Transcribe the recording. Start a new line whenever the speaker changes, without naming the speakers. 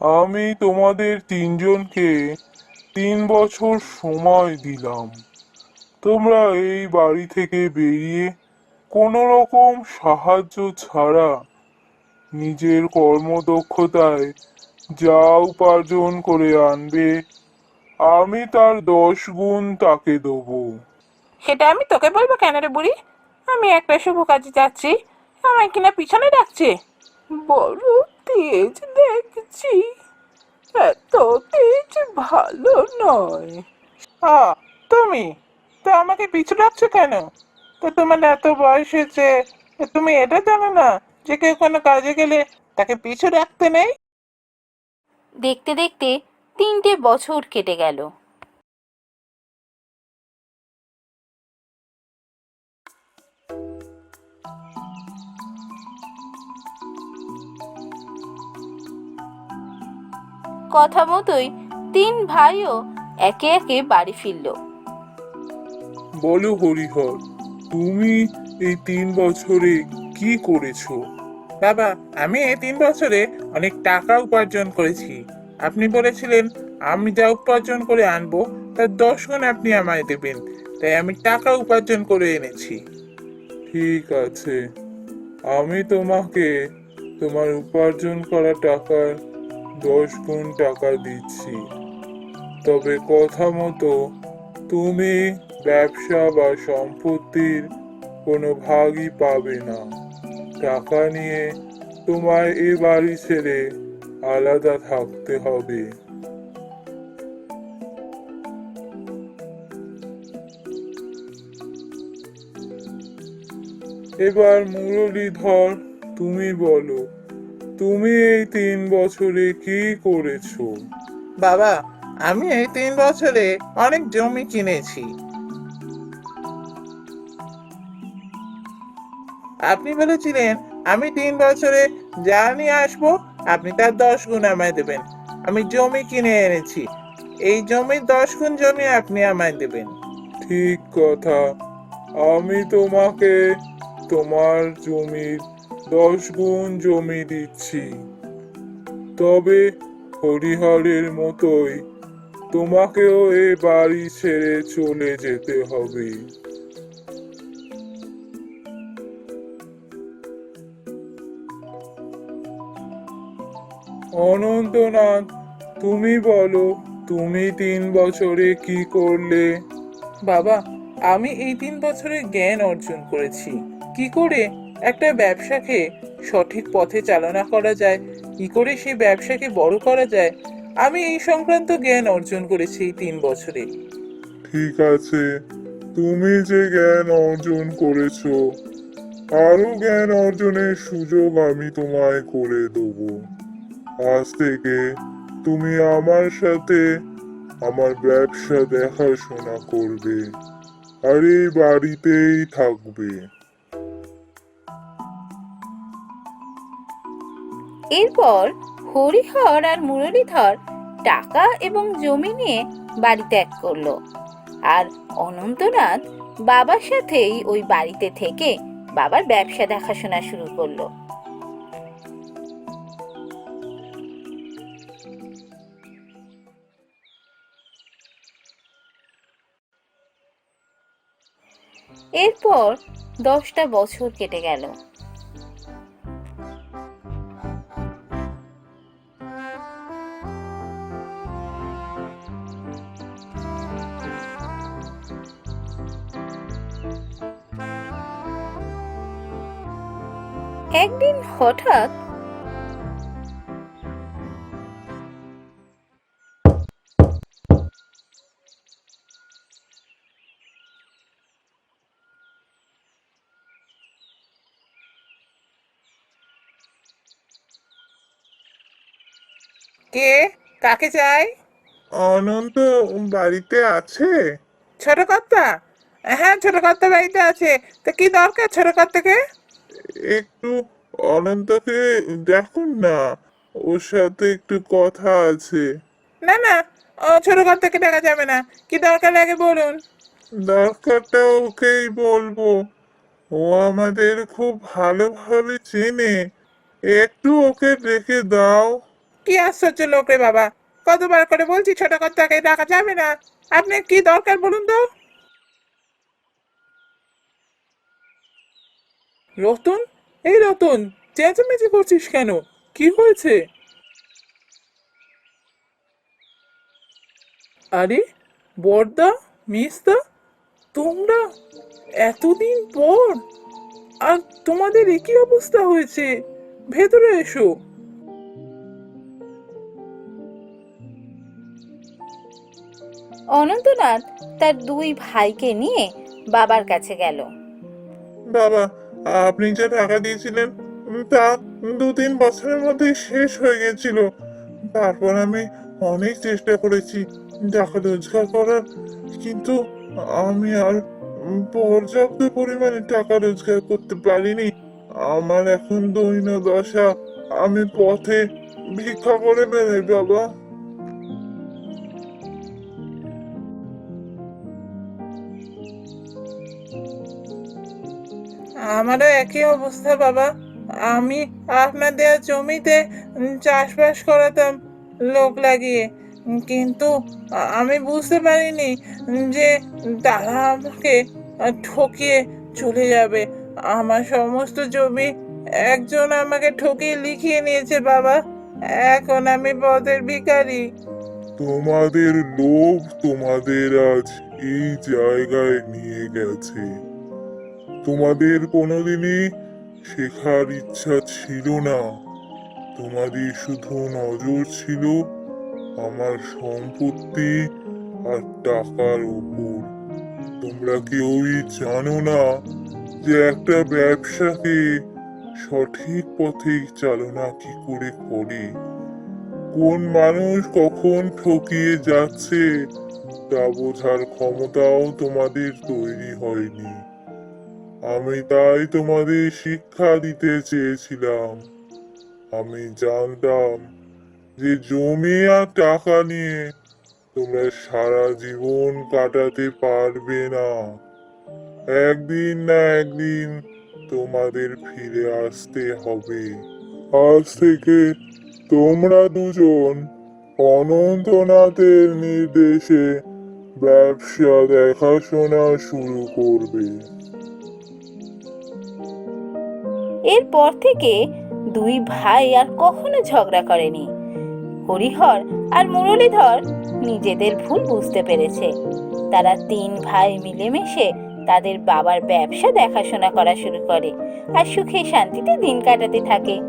আমি তোমাদের তিনজনকে তিন বছর সময় দিলাম। তোমরা এই বাড়ি থেকে বেরিয়ে কোনো রকম সাহায্য ছাড়া নিজের কর্মদক্ষতায় যা উপার্জন করে আনবে, আমি তার দশ গুণ তাকে দেবো।
সেটা আমি তোকে বলব কেন রে বুড়ি? আমি একটা শুভ কাজে যাচ্ছি, আমায় কিনা পিছনে ডাকছে। বড় তেজ দেখছি। এত তেজ ভালো নয়। আ তুমি? তো আমাকে পিছু ডাকছো কেন? তো তোমার এত বয়স হয়েছে তুমি এটা জানো না যে কেউ কোনো কাজে গেলে তাকে পিছু রাখতে নেই?
দেখতে দেখতে তিনটে বছর কেটে গেল। কথা মতোই তিন ভাইও একে একে বাড়ি ফিরল।
বলো হরিহর, তুমি এই তিন বছরে কি করেছ?
বাবা, আমি এই তিন বছরে অনেক টাকা উপার্জন করেছি। আপনি বলেছিলেন, আমি যা উপার্জন করে আনব, তার দশ গুণ আপনি আমায় দেবেন। তাই আমি টাকা উপার্জন করে এনেছি।
ঠিক আছে। আমি তোমাকে তোমার উপার্জন করা টাকার দশ গুণ টাকা দিচ্ছি। তবে কথা মতো, তুমি ব্যবসা বা সম্পত্তির কোনো ভাগই পাবে না। টাকা নিয়ে তোমার এ বাড়ি ছেড়ে আলাদা থাকতে হবে। এবার মুরলীধর, তুমি বলো তুমি এই তিন বছরে কি করেছ?
বাবা আমি এই তিন বছরে অনেক জমি কিনেছি। আপনি বলেছিলেন আমি তিন বছরে যা নিয়ে আসব আপনি তার দশ গুণ আমায় দেবেন। আমি জমি কিনে এনেছি। এই জমির দশ গুণ জমি আপনি আমায় দেবেন।
ঠিক কথা। আমি তোমাকে তোমার জমির দশ গুণ জমি দিচ্ছি। তবে হরিহরের মতোই তোমাকেও এ বাড়ি ছেড়ে চলে যেতে হবে। অনন্তনাথ তুমি বলো, তুমি তিন বছরে কি করলে?
বাবা, আমি এই তিন বছরে জ্ঞান অর্জন করেছি। কি করে? একটা ব্যবসাকে সঠিক পথে চালনা করা যায়, কি করে সেই ব্যবসাকে বড় করা যায়, আমি এই সংক্রান্ত জ্ঞান অর্জন করেছি এই তিন বছরে।
ঠিক আছে, তুমি যে জ্ঞান অর্জন করেছ আরও জ্ঞান অর্জনের সুযোগ আমি তোমায় করে দেব। আজ থেকে তুমি আমার সাথে আমার ব্যবসা দেখাশোনা করবে, আর এই বাড়িতেই থাকবে।
এরপর হরিহর আর মুরলীধর টাকা এবং জমি নিয়ে বাড়ি ত্যাগ করল। আর অনন্তনাথ বাবার সাথেই ওই বাড়িতে থেকে বাবার ব্যবসা দেখাশোনা শুরু করল। এরপর দশটা বছর কেটে গেল। একদিন হঠাৎ
কে? কাকে চাই?
অনন্ত বাড়িতে আছে।
ছোট কর্তা? হ্যাঁ ছোট কর্তা বাড়িতে আছে। তো কি দরকার ছোট কর্তাকে?
একটু অনন্তকে দেখুন না। ওর সাথে একটু কথা আছে।
না না ও ছোট কর্তাকে ডাকা যাবে না। কি দরকার লাগে বলুন?
দরকারটা ওকেই বলব। ও আমাদের খুব ভালোভাবে চেনে। একটু ওকে রেখে দাও।
কি আশ্চর্য লোক রে বাবা। কতবার করে বলছি ছোট কর্তাকে ডাকা যাবে না। আপনি কি দরকার বলুন তো? রতন? এই রতন চেঁচামেচি করছিস কেন? কি হয়েছে? আরে বর্দা মিস্তা তোমরা এতদিন পর আর তোমাদের একই অবস্থা হয়েছে। ভেতরে এসো।
অনন্তনাথ তার দুই ভাইকে নিয়ে বাবার কাছে গেল।
বাবা আপনি যে টাকা দিয়েছিলেন, তা দু তিন বছরের মধ্যে শেষ হয়ে গেছিল। তারপর আমি অনেক চেষ্টা করেছি টাকা রোজগার করার, কিন্তু আমি আর পর্যাপ্ত পরিমাণে টাকা রোজগার করতে পারিনি। আমার এখন দৈন দশা আমি পথে ভিক্ষা করে বেড়াই, বাবা।
আমারও একই অবস্থা, বাবা। আমি আপনাদের জমিতে চাষবাস করাতাম লোক লাগিয়ে। কিন্তু আমি বুঝতে পারিনি যে তারা আমাকে ঠকিয়ে চলে যাবে। আমার সমস্ত জমি একজন আমাকে ঠকিয়ে লিখিয়ে নিয়েছে, বাবা। এখন আমি পথের ভিখারি।
তোমাদের লোভ তোমাদের আজ এই জায়গায় নিয়ে গেছে। তোমাদের কোনোদিনই শেখার ইচ্ছা ছিল না। তোমাদের শুধু নজর ছিল আমার সম্পত্তি আর টাকার উপর তোমরা কেউই জানো না যে একটা ব্যবসাকে সঠিক পথে চালনা কি করে করে? কোন মানুষ কখন ঠকিয়ে যাচ্ছে তা বোঝার ক্ষমতাও তোমাদের তৈরি হয়নি। আমি তাই তোমাদের শিক্ষা দিতে চেয়েছিলাম। আমি জানতাম যে জমি আর টাকা নিয়ে তোমরা সারা জীবন কাটাতে পারবে না। একদিন না একদিন তোমাদের ফিরে আসতে হবে। আজ থেকে তোমরা দুজন অনন্তনাথের নির্দেশে ব্যবসা দেখাশোনা শুরু করবে।
এরপর থেকে দুই ভাই আর কখনো ঝগড়া করেনি। হরিহর আর মুরলীধর নিজেদের ভুল বুঝতে পেরেছে। তারা তিন ভাই মিলেমিশে তাদের বাবার ব্যবসা দেখাশোনা করা শুরু করে আর সুখে শান্তিতে দিন কাটাতে থাকে।